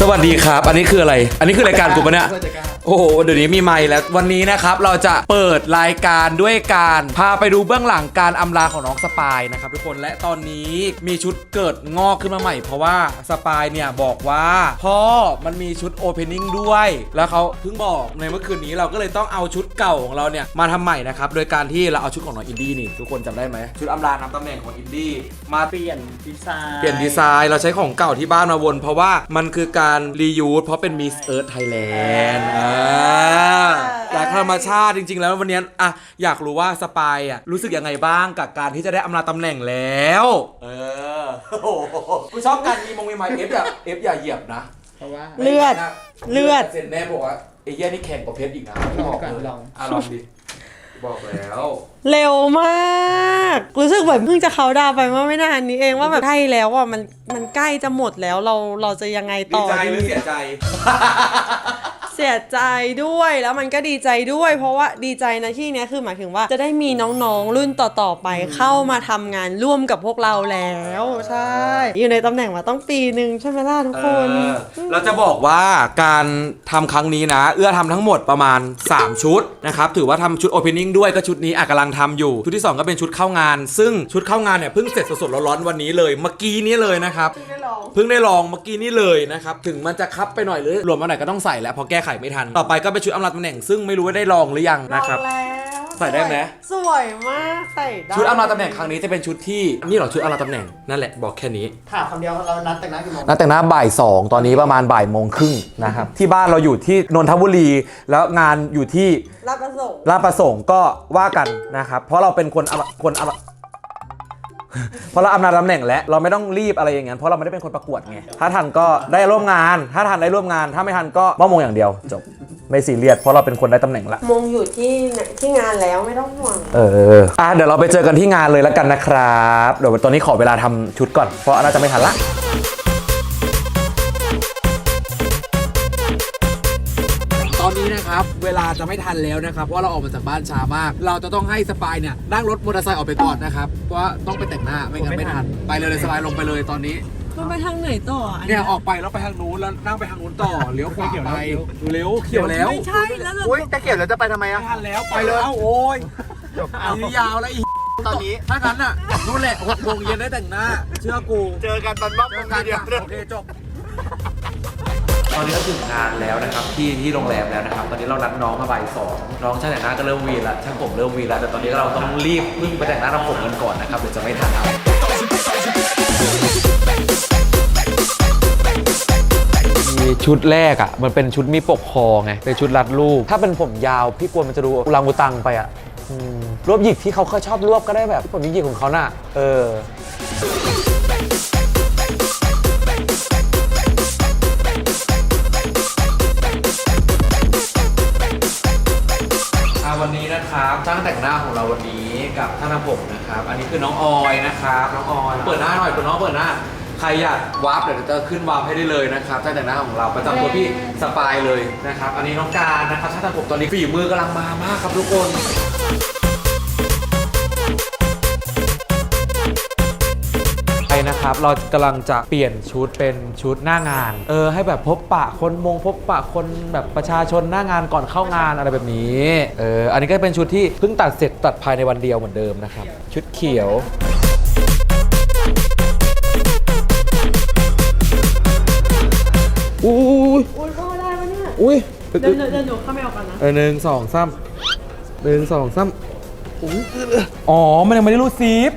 สวัสดีครับ อันนี้คืออะไร อันนี้คือรายการกูปะเนี่ย โอ้โห เดี๋ยวนี้มีไมค์แล้ว วันนี้นะครับ เราจะเปิดรายการด้วยการ พาไปดูเบื้องหลังการอำลาของน้องสปายนะครับทุกคน และตอนนี้มีชุดเกิดงอกขึ้นมาใหม่ เพราะว่าสปายเนี่ยบอกว่าพ่อมันมีชุดโอเพนนิ่งด้วย แล้วเขาเพิ่งบอกในเมื่อคืนนี้เราก็เลยต้องเอาชุดเก่าของเราเนี่ยมาทำใหม่นะครับ โดยการที่เราเอาชุดของน้องอินดี้นี่ทุกคนจำได้ไหมชุดอำลานำตำแหน่งของอินดี้มาเปลี่ยนดีไซน์ เปลี่ยนดีไซน์ เราใช้ของเก่าที่บ้านมาวน เพราะว่ามันคือการรียูสเพราะเป็นมิสเอิร์ธไทยแลนด์จากธรรมชาติจริง ๆ แล้ววันนี้อะอยากรู้ว่าสปายอะรู้สึกยังไงบ้างกับการที่จะได้อำลาตำแหน่งแล้ว เออโอ้โหกูชอบการมีมงมีไม้เอฟอย่าเอฟอย่าเหยียบนะ เพราะว่า เลือด เลือด เซนแม่บอกว่าไอ้เหี้ยนี่แข่งกับเพชรอีกนะลองก่อนลองอะลองดิ บอกแล้ว เร็วมาก รู้สึกเหมือนเพิ่งจะเขาน์ดาวน์ไปเมื่อไม่นานนี้เองว่าแบบใช่แล้วอะมันมันใกล้จะหมดแล้วเราเราจะยังไงดีต่อใจหรือดีเสียใจเสียใจด้วยแล้วมันก็ดีใจด้วย เพราะว่าดีใจนะที่เนี้ยคือหมายถึงว่าจะได้มีน้องๆรุ่นต่อๆไปเข้ามาทำงานร่วมกับพวกเราแล้วใช่อยู่ในตำแหน่งมาต้องปีหนึ่งใช่ไหมล่ะทุกคนเออเราจะบอกว่าการทำครั้งนี้นะ เอื้อทำทั้งหมดประมาณ 3 ชุดนะครับถือว่าทำชุดโอเพนนิ่งด้วยก็ชุดนี้อะกำลังทำอยู่ ชุดที่ 2 ก็เป็นชุดเข้างาน ซึ่งชุดเข้างานเนี่ยเพิ่งเสร็จสดๆร้อนๆวันนี้เลยเมื่อกี้นี้เลยนะครับเพิ่งได้ลองเมื่อกี้นี้เลยนะครับถึงมันจะคับไปหน่อยหรือหลวมมาหน่อยก็ต้องใส่แล้วเพอแก้ไขไม่ทัน ต่อไปก็เป็นชุดอำลาตำแหน่งซึ่งไม่รู้ว่าได้ลองหรือยังนะครับ ลองแล้วใส่ได้ไหม สวยมากใส่ได้ชุดอำลาตำแหน่งครั้งนี้จะเป็นชุดที่นี่เหรอชุดอำลาตำแหน่งนั่นแหละบอกแค่นี้ ถามคำเดียวเรานัดแต่งหน้ากี่โมงนัดแต่งหน้าบ่าย 2 ตอนนี้ประมาณบ่ายโมงครึ่งนะครับ ที่บ้านเราอยู่ที่นนทบุรี แล้วงานอยู่ที่รับประสงค์ ลาดประสงค์ก็ว่ากันนะครับ เพราะเราเป็นคนอำคนอำ เพราะเราอำนาจตำแหน่งแล้วเราไม่ต้องรีบอะไรอย่างนั้นเพราะเราไม่ได้เป็นคนประกวดไงถ้าทันก็ได้ร่วมงาน ถ้าทันได้ร่วมงาน ถ้าไม่ทันก็มอบมงอย่างเดียว จบไม่ซีเรียสเพราะเราเป็นคนได้ตำแหน่งละมงอยู่ที่ที่งานแล้วไม่ต้องห่วง เอออะเดี๋ยวเราไปเจอกันที่งานเลยแล้วกันนะครับเดี๋ยวตอนนี้ขอเวลาทำชุดก่อนเพราะน่าจะไม่ทันละ นนี้นะครับ เวลาจะไม่ทันแล้วนะครับเพราะว่าเราออกมาจากบ้านช้ามาก เราจะต้องให้สปายเนี่ยนั่งรถมอเตอร์ไซค์ออกไปก่อนนะครับเพราะว่าต้องไปแต่งหน้าไม่งั้นไม่ทันไปเลยเลยสปายลงไปเลยตอนนี้มันไปทางไหนต่ออะเนี่ยออกไปแล้วไปทางนู้นแล้วนั่งไปทางนู้นต่อเลี้ยวขวาไปเลี้ยวเขียวแล้วไม่ใช่แล้วเราอุ้ยจะเก็บแล้วจะไปทำไมไม่อะทันแล้วไปเลยเอ้าโอ้ยอันนี้ยาวแล้วอีตอนนี้ถ้างั้นน่ะนู่นแหละหกโมงเย็นได้แต่งหน้า เชื่อกูเจอกันตอนรอบเจอกักันนเดียว โอเคจบ ตอนนี้ก็ถึงงานแล้วนะครับที่ที่โรงแรมแล้วนะครับ ตอนนี้เรานัดน้องมาบ่ายสองน้องช่างแต่งหน้าก็เริ่มวีนละช่างผมเริ่มวีนละแต่ตอนนี้เราต้องรีบพึ่งไปแต่งหน้าทำผมกันก่อนนะครับเดี๋ยวจะไม่ทันครับมีชุดแรกอะ มันเป็นชุดมีปกคอไงเป็นชุดรัดรูป ถ้าเป็นผมยาวพี่กลัวมันจะดูอุลังอุตังไปอะอืมรวบหยิกที่เขาเคยชอบรวบก็ได้แบบผมหยิกของเขาน่ะ เออ ช่างแต่งหน้าของเราวันนี้กับท่านทำผมนะครับ อันนี้คือน้องออยนะครับน้องออยเปิดหน้าหน่อยเปิดน้องเปิดหน้าใครอยากวาร์ปเดี๋ยวจะขึ้นวาร์ปให้ได้เลยนะครับช่างแต่งหน้าของเราประจำตัวพี่สปายเลยนะครับ อันนี้น้องการนะครับช่างแต่งผมตอนนี้ฝีมือกำลังมามากครับทุกคน นะครับ เรากำลังจะเปลี่ยนชุดเป็นชุดหน้างาน เออ ให้แบบพบปะคนมงพบปะคนแบบประชาชนหน้างานก่อนเข้างานอะไรแบบนี้ เออ อันนี้ก็เป็นชุดที่เพิ่งตัดเสร็จตัดภายในวันเดียวเหมือนเดิมนะครับ ชุดเขียว อุ้ยอุ้ยพ่อได้ปะเนี่ยอุ้ยเดี๋ยวเดี๋ยวเดี๋ยวหนูเข้าไม่ออกกันนะ เออหนึ่งสองสามหนึ่งสองสามอุ๊ยอ๋อ มันยังไม่ได้รูดซิป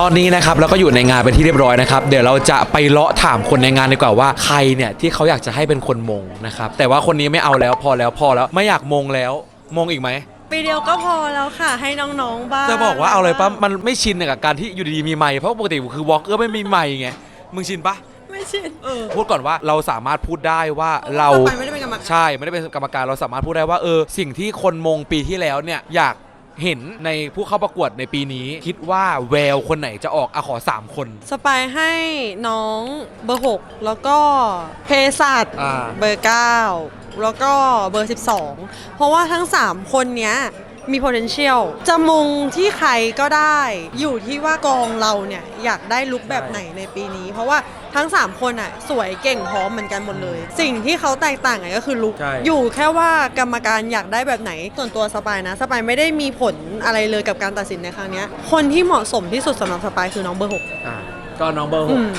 ตอนนี้นะครับเราก็อยู่ในงานเป็นที่เรียบร้อยนะครับเดี๋ยวเราจะไปเลาะถามคนในงานดีกว่าว่าใครเนี่ยที่เขาอยากจะให้เป็นคนมงนะครับแต่ว่าคนนี้ไม่เอาแล้วพอแล้วพอแล้วไม่อยากมงแล้วมงอีกไหมปีเดียวก็พอแล้วค่ะ ให้น้องๆบ้างจะบอกว่าเอาเลยปะมันไม่ชินกับการที่อยู่ดีๆมีไมค์เพราะปกติคือวอล์กเกอร์ไม่มีไมค์ไงมึงชินปะ ไม่ชิน เออ พูดก่อนว่าเราสามารถพูดได้ว่าเราไปไม่ได้เป็นกรรมการ ใช่ไม่ได้เป็นกรรมการเราสามารถพูดได้ว่าเออสิ่งที่คนมงปีที่แล้วเนี่ยอยาก เห็นในผู้เข้าประกวดในปีนี้ คิดว่าแววคนไหนจะออกอะขอ 3 คน สปายให้น้องเบอร์ 6 แล้วก็เพสัตอ่า เบอร์ 9 แล้วก็เบอร์ 12 เพราะว่าทั้ง 3 คนเนี้ย มี potential จะมงที่ใครก็ได้ อยู่ที่ว่ากองเราเนี่ยอยากได้ลุคแบบไหนในปีนี้ เพราะว่าทั้ง 3 คนอะสวยเก่งพร้อมเหมือนกันหมดเลย สิ่งที่เขาแตกต่างกันก็คือลุคใช่ อยู่แค่ว่ากรรมการอยากได้แบบไหน ส่วนตัวสปายนะสปายไม่ได้มีผลอะไรเลยกับการตัดสินในครั้งเนี้ยคนที่เหมาะสมที่สุดสำหรับสปายคือน้องเบอร์หก อ่าก็น้องเบอร์หอืกม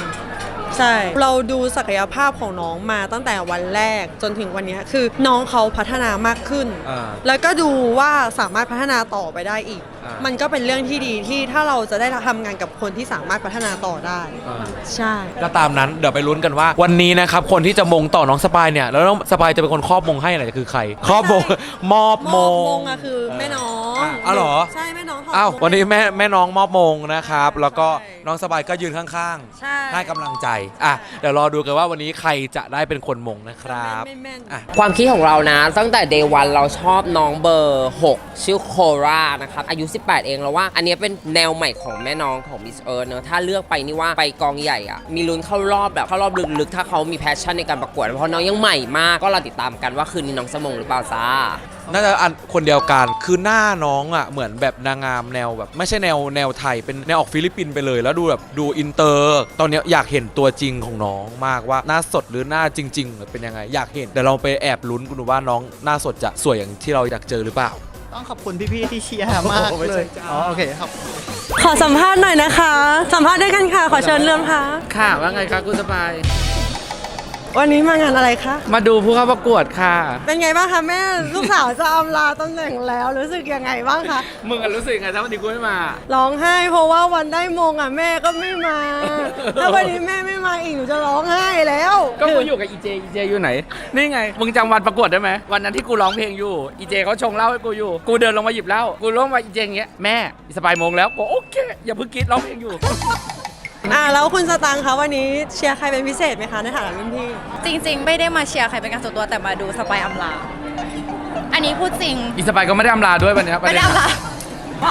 ใช่ เราดูศักยภาพของน้องมาตั้งแต่วันแรกจนถึงวันเนี้ยคือน้องเขาพัฒนามากขึ้น อ่า แล้วก็ดูว่าสามารถพัฒนาต่อไปได้อีกอ่า มัมันก็เป็นเรื่องที่ดีที่ถ้าเราจะได้ทำงานกับคนที่สามารถพัฒนาต่อได้ อ่าใช่ ก็ตามนั้นเดี๋ยวไปลุ้นกันว่า วันนี้นะครับคนที่จะมงต่อน้องสปายเนี่ย แล้วน้องสปายจะเป็นคนครอบมงให้อะไรคือใคร ครอบมง มอบมมอบงมงอะคือแม่น้องอะอ้าวเหรอ ใช่แม่น้องถดอ้าวมง วันนี้แม่แม่น้องมอบมงนะครับ แล้วก็ใช่น้องสบายก็ยืนข้างใช่ ๆให้กำลังใจอะเดี๋ยวรอดูกันว่าวันนี้ใครจะได้เป็นคนมงนะครับแม่นแม่นอะ ความคิดของเรานะ ตั้งแต่ day วันเราชอบน้องเบอร์ 6 ชื่อโครานะครับ อายุ18 เองแล้วว่า อันนี้เป็นแนวใหม่ของแม่น้องของมิสเอิร์ธเนอะถ้าเลือกไปนี่ว่าไปกองใหญ่อะมีลุ้นเข้ารอบแบบเข้ารอบลึกๆ ถ้าเขามีแพชชั่นในการประกวดเพราะน้องยังใหม่มากก็เราติดตามกันว่าคืนนี้น้องสมงหรือเปล่าจ้าน่าจะอันคนเดียวกันคือหน้าน้องอะเหมือนแบบนางงามแนวแบบ ไม่ใช่แนวแนวไทยเป็นแนวออกฟิลิปปินส์ไปเลย แล้วดูแบบดูอินเตอร์ ตอนเนี้ยอยากเห็นตัวจริงของน้องมากว่าหน้าสดหรือหน้าจริงๆเป็นยังไง อยากเห็นเดี๋ยวเราไปแอบลุ้นกันดูว่าน้องหน้าสดจะสวยอย่างที่เราอยากเจอหรือเปล่า ต้องขอบคุณพี่ๆที่เชียร์มากโอ้โหไม่เลใช่ยจ้าอ๋อโอเคครับ ขอสัมภาษณ์หน่อยนะคะ สัมภาษณ์ด้วยกันค่ะ ขอเชิญเรื่องค่ะ ค่ะ ว่าไงคะคุณสบาย วันนี้มางานอะไรคะ มาดูผู้เข้าประกวดค่ะ เป็นไงบ้างคะแม่ลูกสาวจะอำลาตำแหน่งแล้วรู้สึกยังไงบ้างคะมึงกันรู้สึกไงถ้าวันนี้กูไม่มา ร้องไห้เพราะว่าวันได้มงอะแม่ก็ไม่มา ถ้าวันนี้แม่ไม่มาอีกหนูจะร้องไห้แล้วก็กูอยู่กับอีเจอีเจอยู่ไหน นี่ไง มึงจำวันประกวดได้ไหมวันนั้นที่กูร้องเพลงอยู่อีเจเขาชงเหล้าให้กูอยู่ กูเดินลงมาหยิบเหล้ากูลงมาอีเจอย่างเงี้ยแม่สบายโมงแล้วกูโอเคอย่าเพิ่งกรีดร้องเพลงอยู่ อะแล้วคุณสตังค์คะวันนี้เชียร์ใครเป็นพิเศษไหมคะในฐานะรุ่นพี่จริง ๆ ไม่ได้มาเชียร์ใครเป็นการส่วนตัวแต่มาดูสไปายอำลา อันนี้พูดจริง อีสบายก็ไม่ได้อำลาด้วยวันเนี้ยไม่ได้อำลา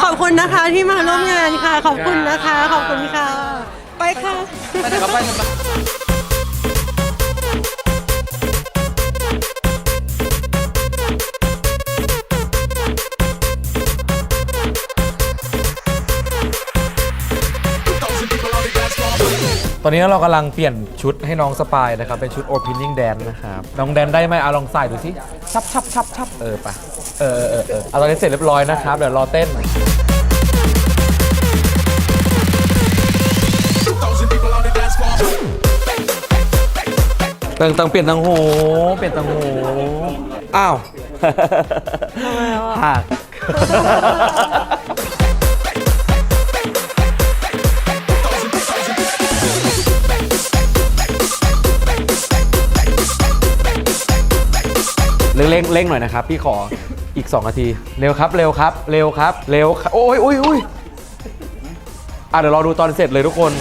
ขอบคุณนะคะที่มาร่วมงานค่ะ ขอบคุณนะคะ ขอบคุณค่ะ ไปค่ะ ไปไหนครับไปไหนค อนนี้เรากำลังเปลี่ยนชุดให้น้องสปายนะครับ เป็นชุด opening dance นะครับ น้องแดนได้ไหมเอาลองใส่ดูสิชับชับชับชับเออไปเออเออเออเออเอาตอนนี้เสร็จเรียบร้อยนะครับ เดี๋ยวรอเต้นเติงเติงเปลี่ยนตังหู เปลี่ยนตังหู อ้าวหัก เร่งเร่งหน่อยนะครับ พี่ขออีก 2 นาที เร็วครับ เร็วครับ เร็วครับ เร็วครับโอ้ยโอ้ยโอ้ยอะเดี๋ยวรอดูตอนเสร็จเลยทุกคน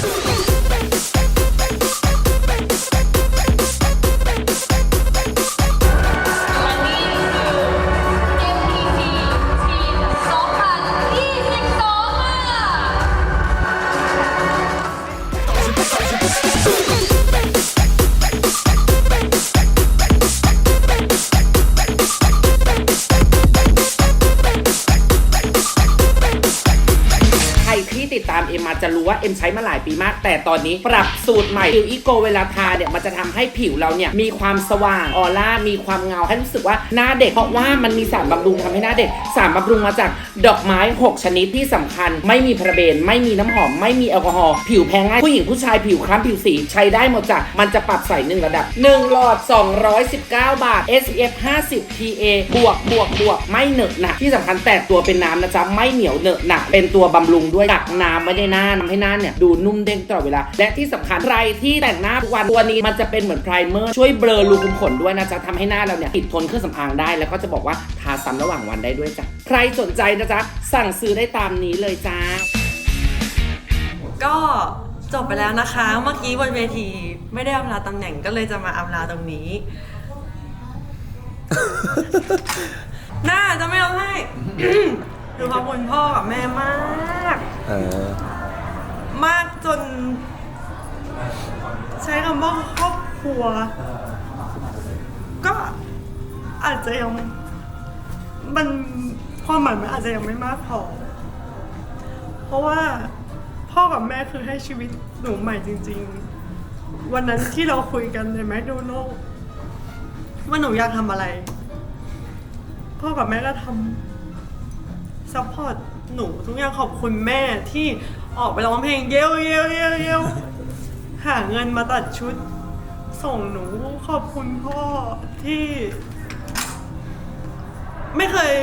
รู้ว่าเอ็มใช้มาหลายปีมาก แต่ตอนนี้ปรับสูตรใหม่ผิวอีโกเวลาทาเนี่ยมันจะทำให้ผิวเราเนี่ยมีความสว่างออร่ามีความเงาให้รู้สึกว่าหน้าเด็ก เพราะว่ามันมีสารบำรุงทำให้หน้าเด็ก สารบำรุงมาจากดอกไม้ 6 ชนิดที่สำคัญ ไม่มีพาราเบน ไม่มีน้ำหอม ไม่มีแอลกอฮอล์ผิวแพ้ง่ายผู้หญิงผู้ชายผิวคล้ำผิวสีใช้ได้หมดจ้ะมันจะปรับใส่หนึ่งระดับ1หลอด 219 บาท SPF 50 PA บวกบวกบวกไม่เหนอะหนะที่สำคัญแตกตัวเป็นน้ำนะจ๊ะไม่เหนียวเหนอะหนะเป็นตัวบำรุงด้วยกักน้ำไม่ได้หน้าทำให้หน้าเนี่ยดูนุ่มเด้งตลอดเวลา และที่สำคัญใครที่แต่งหน้าทุกวันตัวนี้มันจะเป็นเหมือนไพรเมอร์ช่วยเบลอรูขุมขนด้วยนะจ๊ะทำให้หน้าเราเนี่ยติดทนเครื่องสำอางได้ แล้วก็จะบอกว่าทาซ้ำระหว่างวันได้ด้วยจ้ะใครสนใจนะจ๊ะสั่งซื้อได้ตามนี้เลยจ้าก็จบไปแล้วนะคะ เมื่อกี้บนเวทีไม่ได้อำลาตำแหน่งก็เลยจะมาอำลาตรงนี้น่าจะไม่ร้องไห้หนูขอบคุณพ่อกับแม่มาก เออ มากจน ใช้คำว่าครอบครัว ก็อาจจะยังมันความหมายมันอาจจะยังไม่มากพอ เพราะว่าพ่อกับแม่คือให้ชีวิตหนูใหม่จริง ๆ วันนั้นที่เราคุยกันในแมคโดนัลล์ว่าหนูอยากทำอะไร พ่อกับแม่ก็ทำซัพพอร์ตหนูทุกอย่างขอบคุณแม่ที่ ออกไปร้องเพลงเยวเยวเยวเยวหาเงินมาตัดชุด ส่งหนูขอบคุณพ่อที่ ไม่เคย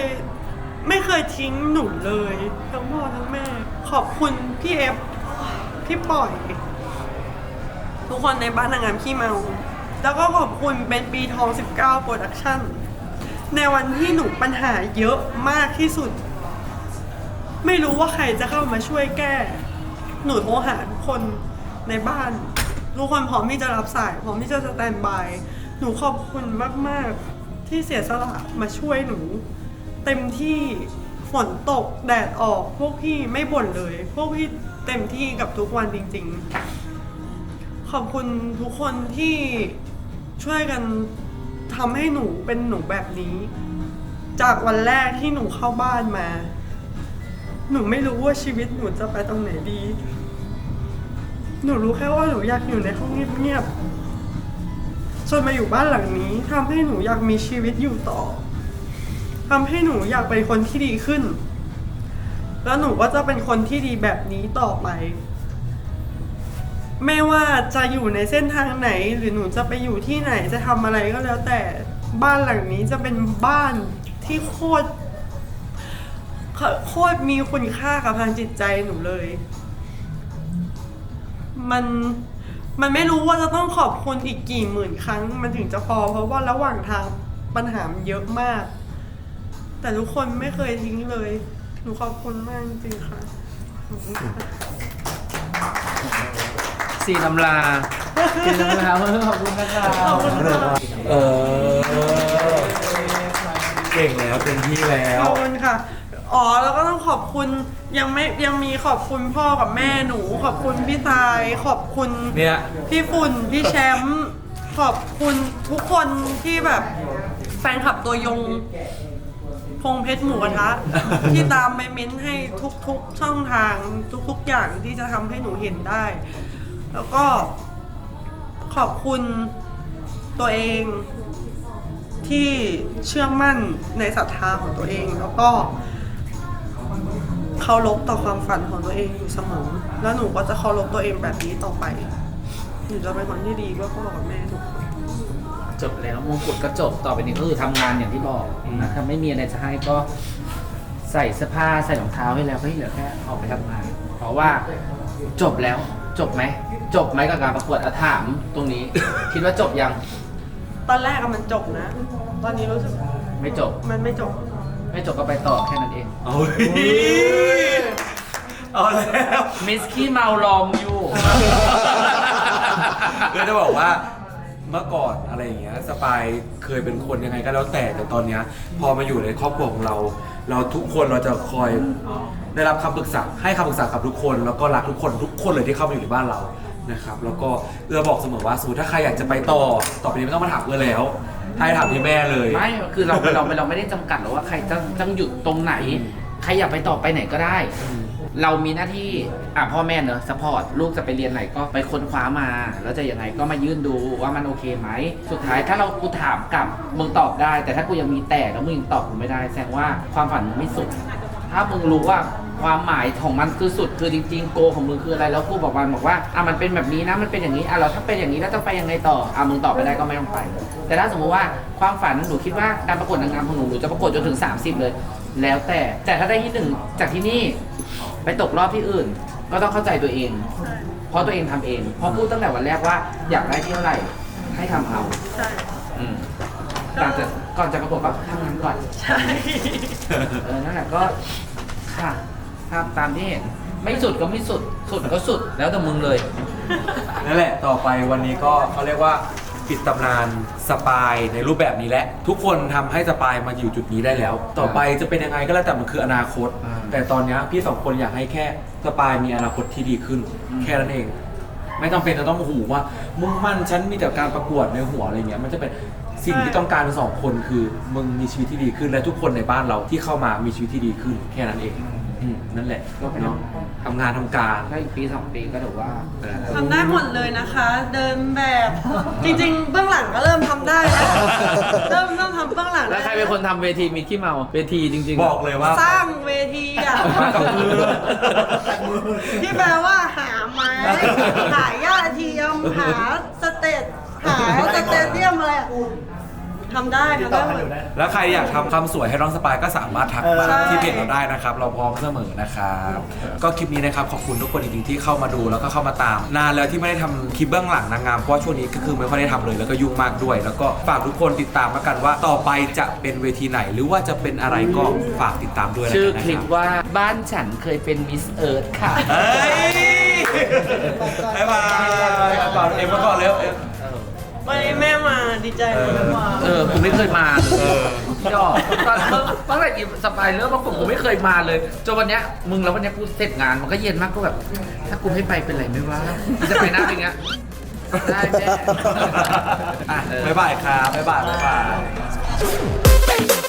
ไม่เคยทิ้งหนูเลย ทั้งพ่อทั้งแม่ ขอบคุณพี่เอฟพี่ปล่อย ทุกคนในบ้านนางงามขี้เมา แล้วก็ขอบคุณเป็นปีทอง 19 โปรดักชั่น ในวันที่หนูปัญหาเยอะมากที่สุด ไม่รู้ว่าใครจะเข้ามาช่วยแก้ หนูโทรหาทุกคนในบ้าน ทุกคนพร้อมที่จะรับสายพร้อมที่จะสแตนบาย หนูขอบคุณมาก ๆ ที่เสียสละมาช่วยหนู เต็มที่ฝนตกแดดออกพวกพี่ไม่บ่นเลย พวกพี่เต็มที่กับทุกวันจริง ๆ ขอบคุณทุกคนที่ช่วยกันทำให้หนูเป็นหนูแบบนี้ จากวันแรกที่หนูเข้าบ้านมา หนูไม่รู้ว่าชีวิตหนูจะไปตรงไหนดี หนูรู้แค่ว่าหนูอยากอยู่ในห้องเงียบๆจนมาอยู่บ้านหลังนี้ทำให้หนูอยากมีชีวิตอยู่ต่อทำให้หนูอยากเป็นคนที่ดีขึ้น แล้วหนูก็จะเป็นคนที่ดีแบบนี้ต่อไป ไม่ว่าจะอยู่ในเส้นทางไหน หรือหนูจะไปอยู่ที่ไหนจะทำอะไรก็แล้วแต่บ้านหลังนี้จะเป็นบ้านที่โคตร โคตรมีคุณค่ากับทางจิตใจหนูเลย มันมันไม่รู้ว่าจะต้องขอบคุณอีกกี่หมื่นครั้ง มันถึงจะพอ เพราะว่าระหว่างทางปัญหามันเยอะมาก แต่ทุกคนไม่เคยทิ้งเลย หนูขอบคุณมากจริงๆค่ะขอบคุณค่ะสีน้ำลาสีน้ำลาเออขอบคุณนะครับขอบคุณค่ะเออ เก่งแล้วเต็มที่แล้วขอบคุณค่ะ อ๋อแล้วก็ต้องขอบคุณยังไม่ยังมีขอบคุณพ่อกับแม่หนู ขอบคุณพี่ทรายขอบคุณเนี่ย พี่ฝุ่นพี่แชมป์ขอบคุณทุกคนที่แบบแฟนคลับตัวยง พงเพชรหมูกระทะ ที่ตามไปเม้นต์ให้ทุกๆช่องทางทุกๆอย่างที่จะทำให้หนูเห็นได้ แล้วก็ขอบคุณตัวเอง ที่เชื่อมั่นในศรัทธาของตัวเอง แล้วก็ เคารพต่อความฝันของตัวเองอยู่เสมอ แล้วหนูก็จะเคารพตัวเองแบบนี้ต่อไป หนูจะเป็นคนที่ดีเพื่อพ่อกับแม่ทุกคนจบแล้วมงกุฎก็จบต่อไปนี้ก็คือทำงานอย่างที่บอกนะถ้าไม่มีอะไรจะให้ก็ใส่เสื้อผ้าใส่รองเท้าให้แล้วก็เหลือแค่ออกไปทำงาน เพราะว่าจบแล้วจบไหมจบไหมกับการประกวดอะถามตรงนี้ คิดว่าจบยังตอนแรกอะมันจบนะ ตอนนี้รู้สึกไม่จบมันไม่จบ ไม่จบก็ไปต่อแค่นั้นเอง เอาเอาแล้วมิสกี้เมารอมอยู่คือจะบอกว่าเมื่อก่อนอะไรอย่างเงี้ยสปายเคยเป็นคนยังไงก็แล้วแต่แต่ตอนเนี้ยพอมาอยู่ในครอบครัวของเรา เราทุกคนเราจะคอยได้รับคำปรึกษาให้คำปรึกษากับทุกคน แล้วก็รักทุกคนทุกคนเลยที่เข้ามาอยู่ในบ้านเรานะครับ แล้วก็เอื้อบอกเสมอว่าสมมติถ้าใครอยากจะไปต่อต่อไปนี้ไม่ต้องมาถามเอื้อแล้ว ให้ถามที่แม่เลย ไม่คือเราเราเราไม่ได้จำกัดหรอกว่าใครจะต้องหยุดตรงไหน ใครอยากไปต่อไปไหนก็ได้ เรามีหน้าที่อะพ่อแม่เนอะสปอร์ตลูกจะไปเรียนไหนก็ไปค้นคว้ามา แล้วจะยังไงก็มายื่นดูว่ามันโอเคไหม สุดท้ายถ้าเรากูถามกลับมึงตอบได้ แต่ถ้ากูยังมีแต่แล้วมึงยังตอบกูไม่ได้ แสดงว่าความฝันมึงไม่สุด ถ้ามึงรู้ว่า ความหมายของมันคือสุดคือจริงๆโกของมึงคืออะไรแล้วกูบอกมันบอกว่าอะมันเป็นแบบนี้นะมันเป็นอย่างนี้อะเราถ้าเป็นอย่างนี้แล้วต้องไปยังไงต่ออะมึงตอบไปได้ก็ไม่ต้องไป แต่ถ้าสมมติว่าความฝันหนูคิดว่าการประกวดนางงามของหนูหนูจะประกวดจนถึง 30 เลย แล้วแต่แต่ถ้าได้ที่หนึ่งจากที่นี่ไปตกรอบที่อื่น ก็ต้องเข้าใจตัวเอง เพราะตัวเองทำเองเพราะพูดตั้งแต่วันแรกว่าอยากได้ที่เท่าไหร่ให้ทำเอาใช่อืมก่อนจะก่อนจะประกวดก็ทำงานก่อน ใช่ เออ นั่นแหละก็ ค่ะ ภาพตามที่เห็น ไม่สุดก็ไม่สุด สุดก็สุดแล้วแต่มึงเลย นั่นแหละ ต่อไปวันนี้ก็เขาเรียกว่าปีปิดตำนานสปายในรูปแบบนี้แหละทุกคนทำให้สปายมาอยู่จุดนี้ได้แล้ว ต่อไปจะเป็นยังไงก็แล้วแต่มันคืออนาคต อ่าแต่ตอนเนี้ยพี่สองคนอยากให้แค่สปายมีอนาคตที่ดีขึ้นแค่นั้นเอง ไม่ต้องเป็นจะต้องหูว่า มุ่งมั่นฉันมีแต่การประกวดในหัวอะไรเงี้ยมันจะเป็นสิ่งที่ต้องการทั้งสองคนคือมึงมีชีวิตที่ดีขึ้นและทุกคนในบ้านเราที่เข้ามามีชีวิตที่ดีขึ้น แค่นั้นเอง อืมนั่นแหละเนาะทำงานทำการถ้าอีกปีสองปีก็ถือว่าทำได้หมดเลยนะคะ เดินแบบจริงๆเบื้องหลังก็เริ่มทำได้แล้วเริ่มเริ่มทำเบื้องหลังแล้วใครเป็นคนทำเวทีมีขี้เมาเวทีจริงๆบอกเลยว่า สร้างเวทีอะกับมือ ที่แปลว่าหาไม้หาหญ้าเทียมหาสเตจหาสเตเดียมอะไรอะ ทำได้ทำได้หมดแล้วใครอยากทำคำสวยให้น้องสปายก็สามารถทักมาใช่ที่เพจเราได้นะครับ เราพร้อมเสมอนะครับ ก็คลิปนี้นะครับขอบคุณทุกคนจริงๆที่เข้ามาดูแล้วก็เข้ามาตาม นานแล้วที่ไม่ได้ทำคลิปเบื้องหลังนางงามเพราะว่าช่วงนี้ก็คือไม่ค่อยได้ทำเลยแล้วก็ยุ่งมากด้วย แล้วก็ฝากทุกคนติดตามแล้วกันว่า ต่อไปจะเป็นเวทีไหน หรือว่าจะเป็นอะไรก็ฝากติดตามด้วยแล้วชื่อกันนะคลิปรับว่าบ้านฉันเคยเป็นมิสเอิร์ธค่ะ เฮ้ยบ๊ายบายก่อนเอ็มมาก่อนเร็ว ดีใจมากว่าเออกูไม่เคยมาเลยยอดตอนตั้งแต่อีสปายเริ่มมาผมกูไม่เคยมาเลยจนวันเนี้ยมึงแล้ววันเนี้ยกูเสร็จงานมันก็เย็นมากก็แบบ ถ้ากูไม่ไปเป็นไรไม่ว่ากูจะไปหน้าเป็นไงยได้แม่อะบ๊ายบายครับบ๊ายบายบ๊ายบาย